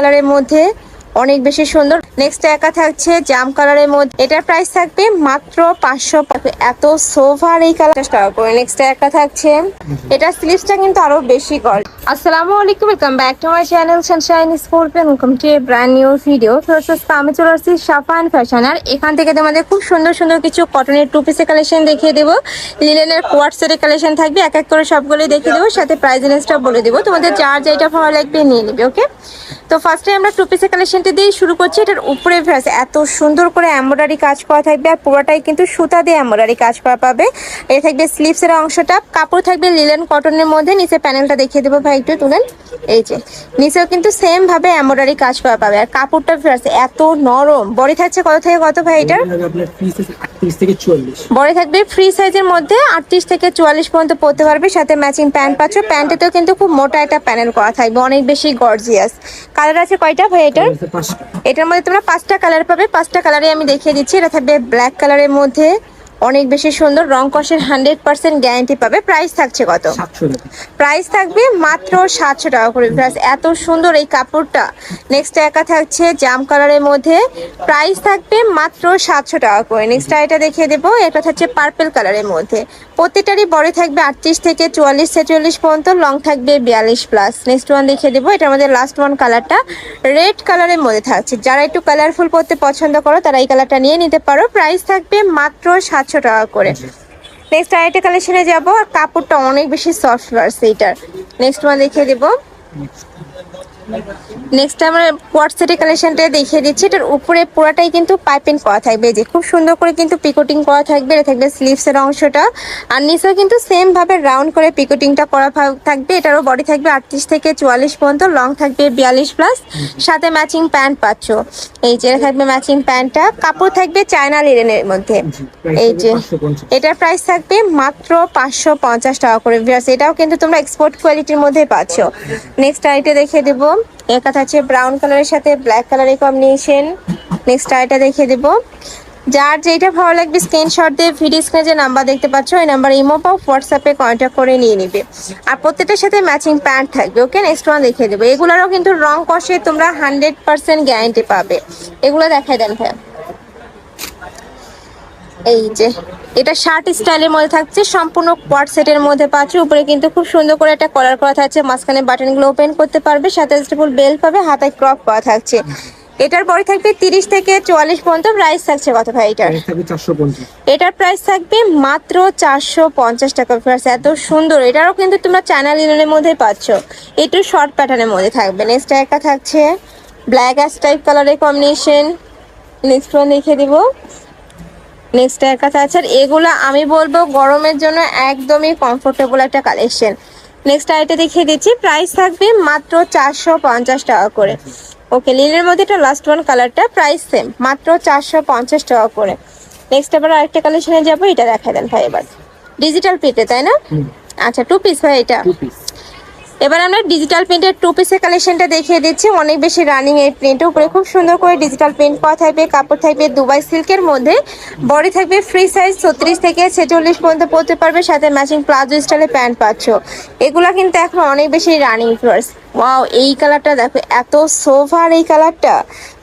কালারের মধ্যে অনেক বেশি সুন্দর। নেক্সট একা থাকছে জাম কালারের মধ্যে। এটার প্রাইস থাকবে মাত্র পাঁচশো এত সোফার এই কালার টাকা করে নেক্সট একা থাকছে। এটা স্লিভসটা কিন্তু আরও বেশি গল আসসালামু আলাইকুম ব্যাক চ্যানেল নিউ ভিডিও আমি চলে ফ্যাশন আর এখান থেকে তোমাদের খুব সুন্দর সুন্দর কিছু কটনের কালেকশন দেখিয়ে দেবো। লিলেনের কোয়ার্টসের কালেকশন থাকবে, এক এক করে সবগুলোই দেখিয়ে দেবো। সাথে প্রাইস রেঞ্জটা বলে দেবো। তোমাদের যার যেটা ভালো লাগবে নিয়ে নিবে ওকে তো ফার্স্টে আমরা টু পিসের কালেকশনটা দিয়ে শুরু করছি। এটার উপরে ভ্যাস এত সুন্দর করে এমব্রয়ডারি কাজ করা থাকবে আর পুরোটাই কিন্তু সুতা দিয়ে এমব্রয়ডারি কাজ করা পাবে। এটা থাকবে স্লিভসের অংশটা কাপড় থাকবে লিলেন কটনের মধ্যে নিচে প্যানেলটা দেখিয়ে দেবো ভাই একটু তুলেন। এই যে নিচেও কিন্তু সেম ভাবে এমব্রয়ডারি কাজ করা পাবে। আর কাপড়টা ভ্যাস এত নরম। বডি থাকছে কত থেকে কত ভাই এটার? বড় থাকবে ফ্রি সাইজের মধ্যে আটত্রিশ থেকে চুয়াল্লিশ পর্যন্ত পরতে পারবে। সাথে ম্যাচিং প্যান্ট পাচ্ছ। প্যান্টেতেও কিন্তু খুব মোটা একটা প্যানেল করা থাকবে অনেক বেশি গর্জিয়াস কালার আছে কয়টা ভাই এটার? এটার মধ্যে তোমরা পাঁচটা কালার পাবে। পাঁচটা কালারে আমি দেখিয়ে দিচ্ছি। এটা থাকবে ব্ল্যাক কালারের মধ্যে। অনেক বেশি সুন্দর রং কষের হান্ড্রেড পার্সেন্ট গ্যারান্টি পাবে। প্রাইস থাকছে কত? প্রাইস থাকবে মাত্র সাতশো টাকা করে। প্রাইস এত সুন্দর এই কাপড়টা। নেক্সট একা থাকছে জাম কালারের মধ্যে। প্রাইস থাকবে মাত্র সাতশো টাকা করে। নেক্সট এটা দেখিয়ে দেবো। এটা থাকছে পার্পেল কালারের মধ্যে। প্রত্যেকটারই বড় থাকবে আটত্রিশ থেকে চুয়াল্লিশ ছেচল্লিশ পর্যন্ত। লং থাকবে বিয়াল্লিশ প্লাস নেক্সট ওয়ান দেখিয়ে দেবো। এটা মধ্যে লাস্ট ওয়ান কালারটা রেড কালারের মধ্যে থাকছে। যারা একটু কালারফুল পরতে পছন্দ করো তারা এই কালারটা নিয়ে নিতে পারো। প্রাইস থাকবে মাত্র সাতশো টাকা করে। নেক্সট আরেকটা কালেকশনে যাব আর কাপড়টা অনেক বেশি সফট ভার্স এইটার। নেক্সট ওয়ান দেখিয়ে দেবো। নেক্সট আমরা কোয়ার সেটের কালেকশনটা দেখিয়ে দিচ্ছি। এটার উপরে পুরাটাই কিন্তু পাইপিং করা থাকবে। যে খুব সুন্দর করে কিন্তু পিকোটিং করা থাকবে। এটা থাকবে স্লিভসের অংশটা। আর নিচেও কিন্তু সেম ভাবে রাউন্ড করে পিকোটিংটা করা থাকবে। এটারও বডি থাকবে আটত্রিশ থেকে চুয়াল্লিশ পর্যন্ত। লং থাকবে বিয়াল্লিশ প্লাস সাথে ম্যাচিং প্যান্ট পাচ্ছ। এই যে থাকবে ম্যাচিং প্যান্টটা কাপড় থাকবে চায়না লিলেনের মধ্যে। এই যে এটার প্রাইস থাকবে মাত্র পাঁচশো পঞ্চাশ টাকা করে। এটাও কিন্তু তোমরা এক্সপোর্ট কোয়ালিটির মধ্যে পাচ্ছ। নেক্সট আইটা দেখিয়ে দেবো। একটা থাকছে ব্রাউন কালারের সাথে ব্ল্যাক কালারের কম্বিনেশন নেক্সট আইটা দেখিয়ে দেব। যার যেটা ভালো লাগবে স্ক্রিনশট দিয়ে ভিডিও স্ক্রিনে যে নাম্বার দেখতে পাচ্ছ, ওই নাম্বার ইমো বা হোয়াটসঅ্যাপে কন্ট্যাক্ট করে নিয়ে নিবে। আর প্রত্যেকটার সাথে ম্যাচিং প্যান্ট থাকবে ওকে নেক্সট ওয়ান দেখিয়ে দেবো। এগুলোরও কিন্তু রং কষে তোমরা হান্ড্রেড পার্সেন্ট গ্যারেন্টি পাবে। এগুলো দেখাই দেন ভাইয়া। এই যে এটা শার্ট স্টাইলের মধ্যে থাকছে সম্পূর্ণ কোয়াড সেটের মধ্যে পাচ্ছ। উপরে কিন্তু খুব সুন্দর করে একটা কলার করা থাকছে মাঝখানে বাটনগুলো ওপেন করতে পারবে সাথে স্টেপল বেল পাবে হাতায় ক্রপ করা থাকছে। এটার পরে থাকবে তিরিশ থেকে চুয়াল্লিশ পর্যন্ত প্রাইস থাকছে কত ভাই এটার? এটার প্রাইস থাকবে মাত্র চারশো পঞ্চাশ টাকা এত সুন্দর। এটারও কিন্তু তোমরা চায়না লিনের মধ্যে পাচ্ছ। একটু শর্ট প্যাটার্নের মধ্যে থাকবে। নেক্সট একটা থাকছে ব্ল্যাক অ্যাশ টাইপ কালারের কম্বিনেশন নেক্সট ওয়ান দেখে দিব। নেক্সট একটা আছে আর এগুলো আমি বলব গরমের জন্য একদমই কমফোর্টেবল একটা কালেকশন নেক্সট আইটা দেখিয়ে দিচ্ছি প্রাইস থাকবে মাত্র চারশো পঞ্চাশ টাকা করে। ওকে লিলের মধ্যে এটা লাস্ট ওয়ান কালারটা প্রাইস সেম মাত্র চারশো পঞ্চাশ টাকা করে। নেক্সট আবার আরেকটা কালেকশনে যাব এটা দেখা দেন ভাই এবার। ডিজিটাল প্রিন্টে তাই না? আচ্ছা টু পিস ভাই এটা। টু পিস এবার আমরা ডিজিটাল প্রিন্টের টু পিসের কালেকশনটা দেখিয়ে দিচ্ছি। অনেক বেশি রানিং এই প্রিন্টের উপরে খুব সুন্দর করে ডিজিটাল প্রিন্ট করা থাকবে কাপড় থাকবে দুবাই সিল্কের মধ্যে। বডি থাকবে ফ্রি সাইজ ছত্রিশ থেকে ছেচল্লিশ পর্যন্ত পরতে পারবে সাথে ম্যাচিং প্লাজো স্টাইলের প্যান্ট পাচ্ছ। এগুলা কিন্তু এখন অনেক বেশি রানিং ফ্লোর্স ওয়াও এই কালারটা দেখো এত সোভার এই কালারটা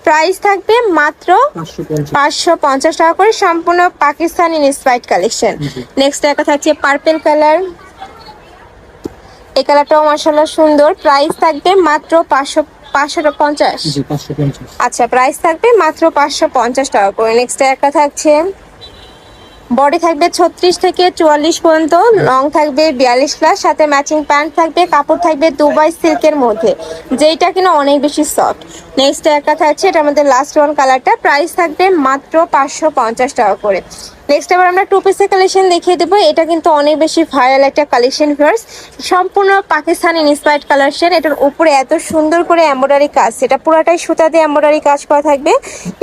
প্রাইস থাকবে মাত্র পাঁচশো পঞ্চাশ। টাকা করে সম্পূর্ণ পাকিস্তানি ইন্সপাইড কালেকশন নেক্সট একটা থাকছে পার্পেল কালার এই কালারটাও মার্শাল্লাহ সুন্দর। প্রাইস থাকবে মাত্র পাঁচশো পাঁচশো পঞ্চাশ। আচ্ছা প্রাইস থাকবে মাত্র পাঁচশো পঞ্চাশ টাকা করে। নেক্সট একটা থাকছে। বডি থাকবে ছত্রিশ থেকে চুয়াল্লিশ পর্যন্ত। লং থাকবে বিয়াল্লিশ প্লাস সাথে ম্যাচিং প্যান্ট থাকবে। কাপড় থাকবে দুবাই সিল্কের মধ্যে। যেইটা কিনা অনেক বেশি সফট নেক্সট একটা থাকছে। এটা আমাদের লাস্ট ওয়ান কালারটা প্রাইস থাকবে মাত্র পাঁচশো পঞ্চাশ টাকা করে। নেক্সট আবার আমরা টু পিসের কালেকশন দেখিয়ে দেবো। এটা কিন্তু অনেক বেশি ভাইরাল একটা কালেকশন ভিউয়ার্স সম্পূর্ণ পাকিস্তানি ইন্সপায়ার্ড কালেকশন এটার উপরে এত সুন্দর করে এমব্রয়ডারি কাজ। সেটা পুরাটাই সুতা দিয়ে এমব্রয়ডারি কাজ করা থাকবে।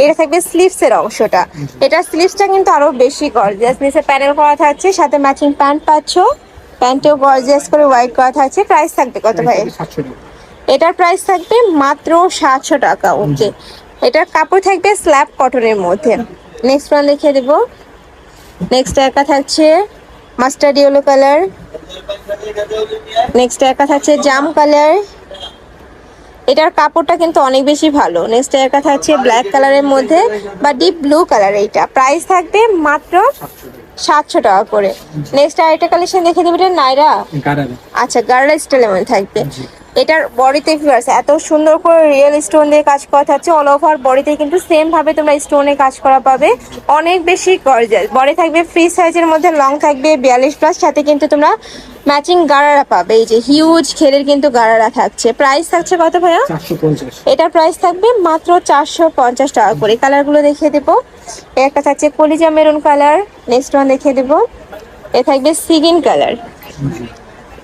এটা থাকবে স্লিভসের অংশটা। এটা স্লিভসটা কিন্তু আরও বেশি গর্জিয়াস নিচে প্যানেল করা থাকছে সাথে ম্যাচিং প্যান্ট পাচ্ছ। প্যান্টেও গর্জিয়াস করে হোয়াইট করা থাকছে। প্রাইস থাকবে কত ভাই? এটার প্রাইস থাকবে মাত্র সাতশো টাকা ওকে এটার কাপড় থাকবে স্ল্যাব কটনের মধ্যে। নেক্সট ওয়ান দেখিয়ে দেবো। নেক্সট একা থাকছে মাস্টার্ড ইয়েলো কালার নেক্সট একা থাকছে জাম কালার এটার কাপড়টা কিন্তু অনেক বেশি ভালো। নেক্সট এর কথা হচ্ছে ব্ল্যাক কালারের মধ্যে বা ডিপ ব্লু কালার এইটা। প্রাইস থাকবে মাত্র সাতশো টাকা করে। নেক্সট আরেকটা কালেকশন দেখে দেবে এটা নাইরা? আচ্ছা গার্লা স্টাইলের মধ্যে থাকবে। এটার বডিতে ফিগার্স এত সুন্দর করে রিয়েল স্টোন দিয়ে কাজ করা থাকছে অল ওভার বডিতে কিন্তু সেম ভাবে তোমরা স্টোনে কাজ করা পাবে। অনেক বেশি গর্জাস বডি থাকবে ফ্রি সাইজের মধ্যে লং থাকবে বিয়াল্লিশ প্লাস সাথে কিন্তু তোমরা ম্যাচিং গারারা পাবে। এই যে হিউজ খেলের কিন্তু গাড়ারা থাকছে। প্রাইস থাকছে কত ভাইয়া? এটার প্রাইস থাকবে মাত্র চারশো পঞ্চাশ টাকা করে। কালারগুলো দেখিয়ে দেবো। একটা থাকছে কলিজা মেরুন কালার নেক্সট ওয়ান দেখিয়ে দেবো। এ থাকবে সিগিন কালার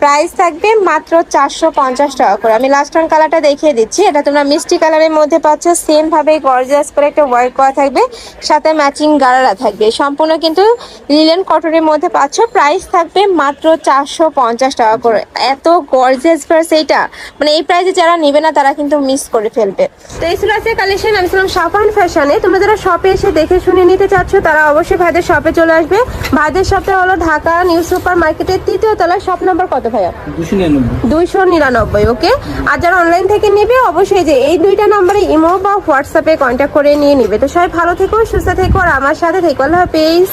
প্রাইস থাকবে মাত্র চারশো পঞ্চাশ টাকা করে। আমি লাস্ট ওয়ান কালারটা দেখিয়ে দিচ্ছি। এটা তোমরা মিষ্টি কালারের মধ্যে পাচ্ছ। সেম ভাবে গর্জিয়াস করে একটা ওয়ার্ক করা থাকবে। সাথে ম্যাচিং গারারা থাকবে। সম্পূর্ণ কিন্তু লিলেন কটনের মধ্যে পাচ্ছ। প্রাইস থাকবে মাত্র চারশো পঞ্চাশ টাকা করে। এত গর্জিয়াস ভার্স এইটা। মানে এই প্রাইসে যারা নেবে না, তারা কিন্তু মিস করে ফেলবে। তো এই ছিল আজকে কালেকশন আমি ছিলাম সাফান ফ্যাশনে। তোমরা যারা শপে এসে দেখে শুনে নিতে চাচ্ছ, তারা অবশ্যই ভাইদের শপে চলে আসবে। ভাইদের শপটা হলো ঢাকা নিউ সুপার মার্কেটের তৃতীয় তলায় শপ নাম্বার কত? ভাইয়া? দুইশো নিরানব্বই। ওকে আর যারা অনলাইন থেকে নেবে অবশ্যই যে এই দুইটা নম্বরে ইমো বা হোয়াটসঅ্যাপে কন্ট্যাক্ট করে নিয়ে নিবে। তো সবাই ভালো থেকো সুস্থ থেকো আর আমার সাথে থেকো। আল্লাহ হাফেজ।